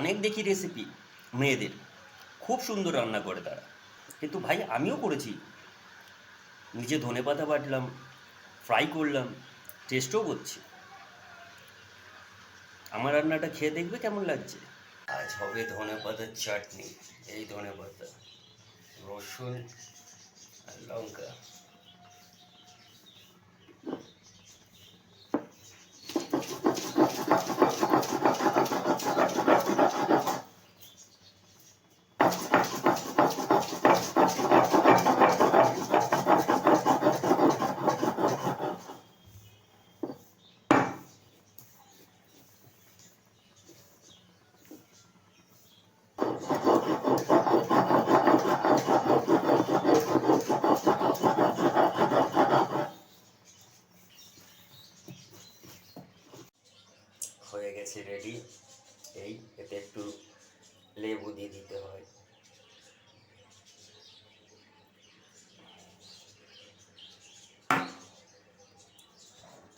অনেক দেখি রেসিপি মেয়েদের। খুব সুন্দর রান্না করে তারা। কিন্তু ভাই, আমিও করেছি। নিজে ধনে পাতা বাটলাম ফ্রাই করলাম টেস্টও করছি। আমার রান্নাটা খেয়ে দেখবে কেমন লাগছে। আজ হবে ধনে পাতার চাটনি। এই ধনে পাতা, রসুন আর লঙ্কা হয়ে গেছে রেডি। এই, এতে একটু লেবু দিয়ে দিতে হয়।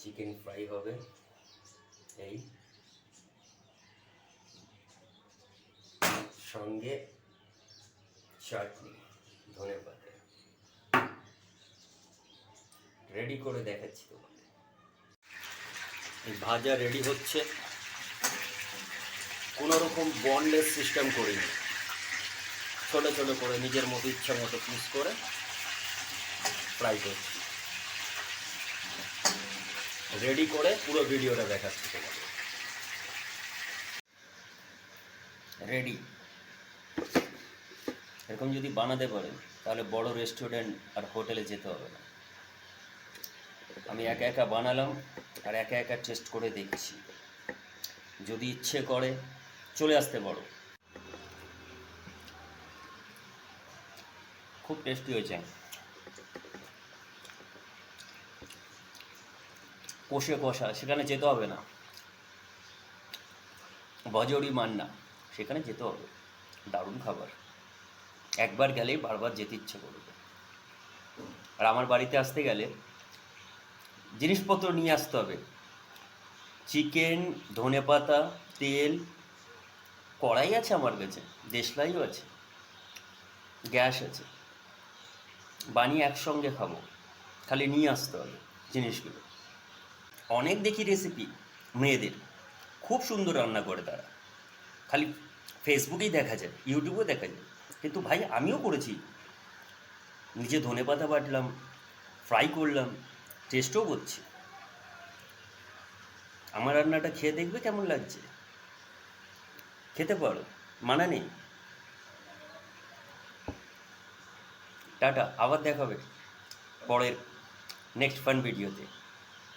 চিকেন ফ্রাই হবে। এই। সঙ্গে চাটনি, ধনে পাতা। রেডি করে দেখাচ্ছি তোমাকে ভাজা রেডি হচ্ছে। কোনো রকম বনলেস সিস্টেম করিনি। ছোটো ছোটো করে নিজের মতো ইচ্ছা মতো পিস করে ফ্রাই করছি। রেডি করে পুরো ভিডিওটা দেখাচ্ছি তোমাকে রেডি এরকম যদি বানাতে পারেন, তাহলে বড় রেস্টুরেন্ট আর হোটেলে যেতে হবে না। আমি একা একা বানালাম আর একা একা টেস্ট করে দেখছি। যদি ইচ্ছে করে চলে আসতে পারো। খুব টেস্টি হয়েছে। কষে কষা, সেখানে যেতে হবে না। বজরি মান্না, সেখানে যেতে হবে। দারুণ খাবার। একবার গেলেই বারবার যেতে ইচ্ছে করবে। আর আমার বাড়িতে আসতে গেলে জিনিসপত্র নিয়ে আসতে হবে। চিকেন, ধনেপাতা, তেল কড়াই আছে আমার কাছে, দেশলাইও আছে, গ্যাস আছে। বানিয়ে একসঙ্গে খাব, খালি নিয়ে আসতে হবে জিনিসগুলো। অনেক দেখি রেসিপি মেয়েদের। খুব সুন্দর রান্না করে তারা। খালি ফেসবুকেই দেখা যায় ইউটিউবেও দেখা যায়। কিন্তু ভাই, আমিও করেছি। নিজে ধনে পাতা বাটলাম ফ্রাই করলাম টেস্টও করছি। আমার রান্নাটা খেয়ে দেখবে কেমন লাগছে? খেতে পারো মানা নেই। টাটা আবার দেখাবে পরের নেক্সট ফান ভিডিওতে